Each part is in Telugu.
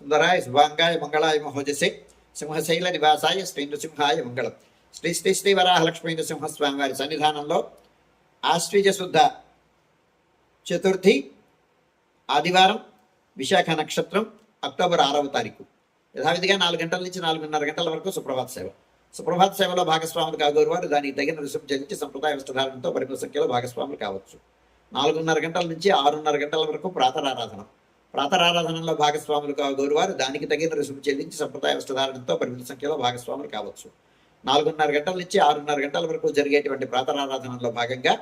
సుందరాయ శుభాంగాయ మంగళాయ మహోజసే సింహశైల నివాసాయ శ్రీ నృసింహాయ మంగళం శ్రీ శ్రీ శ్రీ వరాహలక్ష్మీ నృసింహస్వామి వారి సన్నిధానంలో ఆశ్వీజ శుద్ధ చతుర్థి ఆదివారం విశాఖ నక్షత్రం అక్టోబర్ ఆరవ తారీఖు యథావిధిగా నాలుగు గంటల నుంచి నాలుగున్నర గంటల వరకు సుప్రభాత సేవ సుప్రభాత సేవలో భాగస్వాములు కాగోరు వారు దానికి తగిన రుసుము చెల్లించి సంప్రదాయ వస్త్రధారణతో పరిమిత సంఖ్యలో భాగస్వాములు కావచ్చు. నాలుగున్నర గంటల నుంచి ఆరున్నర గంటల వరకు ప్రాతరారాధన ప్రాతరారాధనలో భాగస్వాములు కావగోరు వారు దానికి తగిన రుసుము చెల్లించి సంప్రదాయ వస్త్రధారణతో పరిమిత సంఖ్యలో భాగస్వాములు కావచ్చు. నాలుగున్నర గంటల నుంచి ఆరున్నర గంటల వరకు జరిగేటువంటి ప్రాతరారాధనలో భాగంగా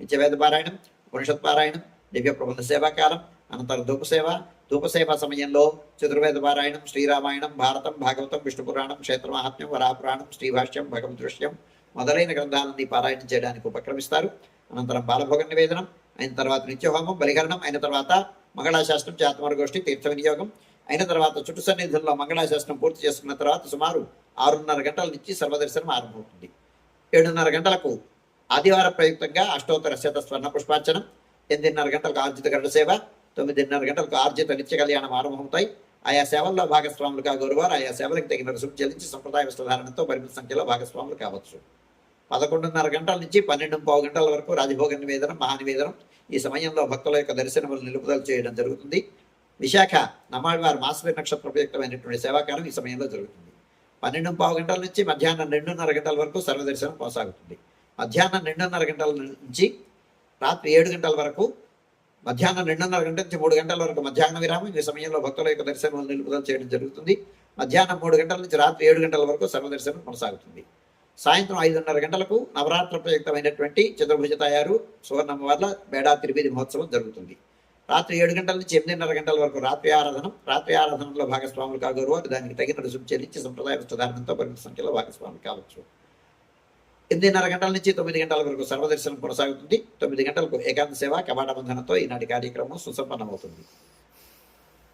నిత్యవేద పారాయణం ఉపనిషత్ పారాయణం దివ్య ప్రబంధ సేవాకాలం అనంతరం ధూపసేవ ధూపసేవ సమయంలో చతుర్వేద పారాయణం శ్రీరామాయణం భారతం భాగవతం విష్ణు పురాణం క్షేత్ర మహాత్మ్యం వరాపురాణం శ్రీభాష్యం భగవద్ దృశ్యం మొదలైన గ్రంథాలని పారాయణం చేయడానికి ఉపక్రమిస్తారు. అనంతరం బాలభోగ నివేదనం అయిన తర్వాత నిత్యహోమం బలిహరణం అయిన తర్వాత మంగళాశాస్త్రం చాత్మరగోష్ఠి తీర్థ వినియోగం. అయిన తర్వాత చుట్టు సన్నిధుల్లో మంగళాశాస్త్రం పూర్తి చేసుకున్న తర్వాత సుమారు ఆరున్నర గంటల నుంచి సర్వదర్శనం ఆరంభమవుతుంది. ఏడున్నర గంటలకు ఆదివార ప్రయుక్తంగా అష్టోత్తర శత స్వర్ణ పుష్పార్చనం ఎనిమిదిన్నర గంటలకు ఆర్జిత గంట సేవ తొమ్మిదిన్నర గంటలకు ఆర్జిత నిత్య కళ్యాణం ఆరంభమవుతాయి. ఆయా సేవల్లో భాగస్వాములుగా గురువారు ఆయా సేవలకు తగిన రుసుము చెల్లించి సంప్రదాయ వస్త్రధారణతో పరిమిత సంఖ్యలో భాగస్వాములు కావచ్చు. పదకొండున్నర గంటల నుంచి పన్నెండు పావు గంటల వరకు రాజభోగ నివేదనం మహానివేదనం ఈ సమయంలో భక్తుల యొక్క దర్శనములు నిలుపుదల చేయడం జరుగుతుంది. విశాఖ నమాళ్వారి మాసరి నక్షత్ర ఉపయుక్తమైనటువంటి సేవాకాలం ఈ సమయంలో జరుగుతుంది. పన్నెండు పావు గంటల నుంచి మధ్యాహ్నం రెండున్నర గంటల వరకు సర్వదర్శనం కొనసాగుతుంది. మధ్యాహ్నం రెండున్నర గంటల నుంచి రాత్రి ఏడు గంటల వరకు మధ్యాహ్నం రెండున్నర గంటల నుంచి మూడు గంటల వరకు మధ్యాహ్న విరామం ఈ సమయంలో భక్తుల యొక్క దర్శనం నిలుపుదల చేయడం జరుగుతుంది. మధ్యాహ్నం మూడు గంటల నుంచి రాత్రి ఏడు గంటల వరకు సర్వదర్శనం కొనసాగుతుంది. సాయంత్రం ఐదున్నర గంటలకు నవరాత్ర ప్రయుక్తమైనటువంటి చతుర్భుజ తయారు సువర్ణమ్మ వల్ల బేడా తిరుపతి మహోత్సవం జరుగుతుంది. రాత్రి ఏడు గంటల నుంచి ఎనిమిదిన్నర గంటల వరకు రాత్రి ఆరాధనం రాత్రి ఆరాధనలో భాగస్వాములు కాగోరు వారు దానికి తగిన రుసుము చెల్లించి సంప్రదాయ వస్త్రధారణతో పరిమిత సంఖ్యలో భాగస్వాములు కావచ్చు. ఎనిమిదిన్నర గంటల నుంచి తొమ్మిది గంటల వరకు సర్వదర్శనం కొనసాగుతుంది. తొమ్మిది గంటలకు ఏకాంత సేవ కవాట బంధనతో ఈనాటి కార్యక్రమం సుసంపన్నమవుతుంది.